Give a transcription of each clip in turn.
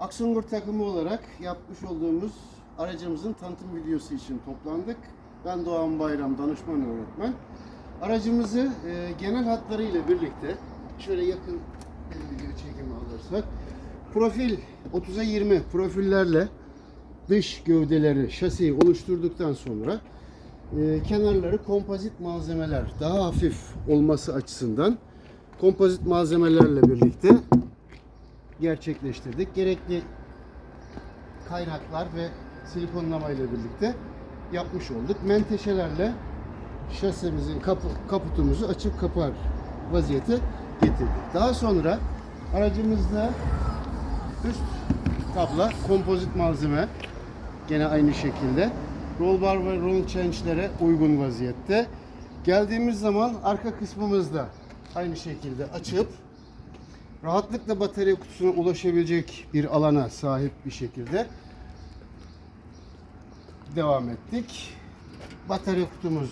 Aksungur takımı olarak yapmış olduğumuz aracımızın tanıtım videosu için toplandık. Ben Doğan Bayram, danışman öğretmen. Aracımızı e, genel hatlarıyla birlikte şöyle yakın bir video çekimi alırsak profil 30'a 20 profillerle dış gövdeleri, şasiyi oluşturduktan sonra e, kenarları kompozit malzemeler daha hafif olması açısından kompozit malzemelerle birlikte gerçekleştirdik. Gerekli kaynaklar ve silikonlama ile birlikte yapmış olduk. Menteşelerle şasemizin kapı, kaputumuzu açıp kapar vaziyete getirdik. Daha sonra aracımızda üst tabla kompozit malzeme gene aynı şekilde roll bar ve roll change'lere uygun vaziyette. Geldiğimiz zaman arka kısmımızda aynı şekilde açıp rahatlıkla batarya kutusuna ulaşabilecek bir alana sahip bir şekilde devam ettik. Batarya kutumuz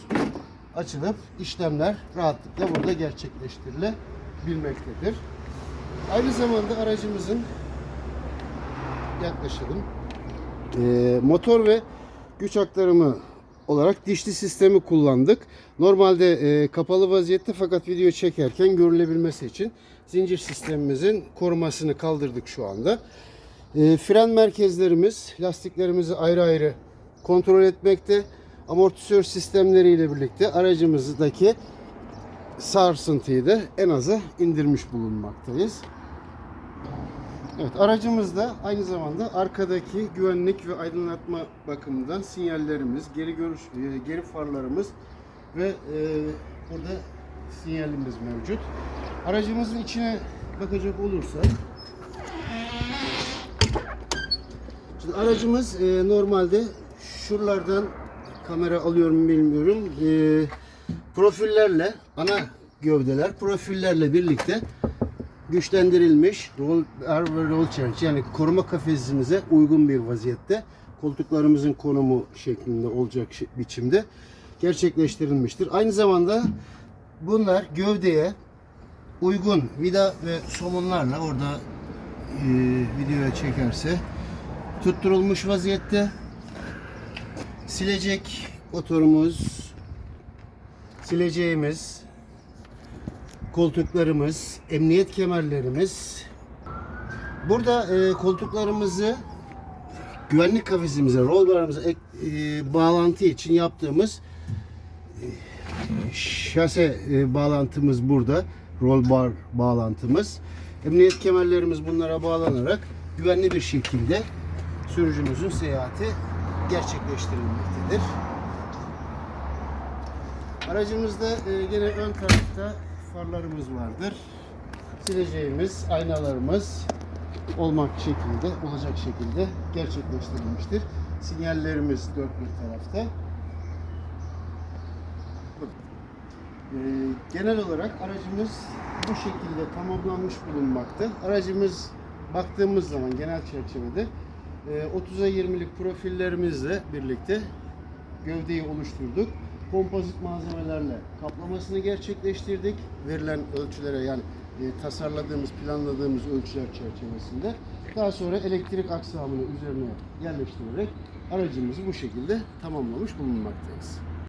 açılıp işlemler rahatlıkla burada gerçekleştirilebilmektedir. Aynı zamanda aracımızın yaklaşalım. Ee, motor ve güç aktarımı olarak dişli sistemi kullandık. Normalde e, kapalı vaziyette fakat video çekerken görülebilmesi için zincir sistemimizin korumasını kaldırdık şu anda. E, fren merkezlerimiz, lastiklerimizi ayrı ayrı kontrol etmekte. Amortisör sistemleriyle birlikte aracımızdaki sarsıntıyı da en aza indirmiş bulunmaktayız. Evet aracımızda aynı zamanda arkadaki güvenlik ve aydınlatma bakımından sinyallerimiz, geri görüş, e, geri farlarımız ve e, burada sinyalimiz mevcut. Aracımızın içine bakacak olursak Şimdi aracımız e, normalde şuralardan kamera alıyorum bilmiyorum. E, profillerle ana gövdeler profillerle birlikte güçlendirilmiş roll bar ve roll change yani koruma kafesimize uygun bir vaziyette koltuklarımızın konumu şeklinde olacak biçimde gerçekleştirilmiştir. Aynı zamanda bunlar gövdeye uygun vida ve somunlarla orada e, videoya çekerse tutturulmuş vaziyette. Silecek motorumuz, sileceğimiz, koltuklarımız, emniyet kemerlerimiz. Burada e, koltuklarımızı güvenlik kafesimize, roll barımıza ek- e, bağlantı için yaptığımız e, şase e, bağlantımız burada. Roll bar bağlantımız. Emniyet kemerlerimiz bunlara bağlanarak güvenli bir şekilde sürücümüzün seyahati gerçekleştirilmektedir. Aracımızda e, gene ön tarafta farlarımız vardır. Sileceğimiz aynalarımız olmak şekilde, olacak şekilde gerçekleştirilmiştir. Sinyallerimiz dört bir tarafta. E, genel olarak aracımız bu şekilde tamamlanmış bulunmakta. Aracımız baktığımız zaman genel çerçevede e, 30'a 20'lik profillerimizle birlikte gövdeyi oluşturduk. Kompozit malzemelerle kaplamasını gerçekleştirdik. Verilen ölçülere yani e, tasarladığımız, planladığımız ölçüler çerçevesinde. Daha sonra elektrik aksamını üzerine yerleştirerek aracımızı bu şekilde tamamlamış bulunmaktayız.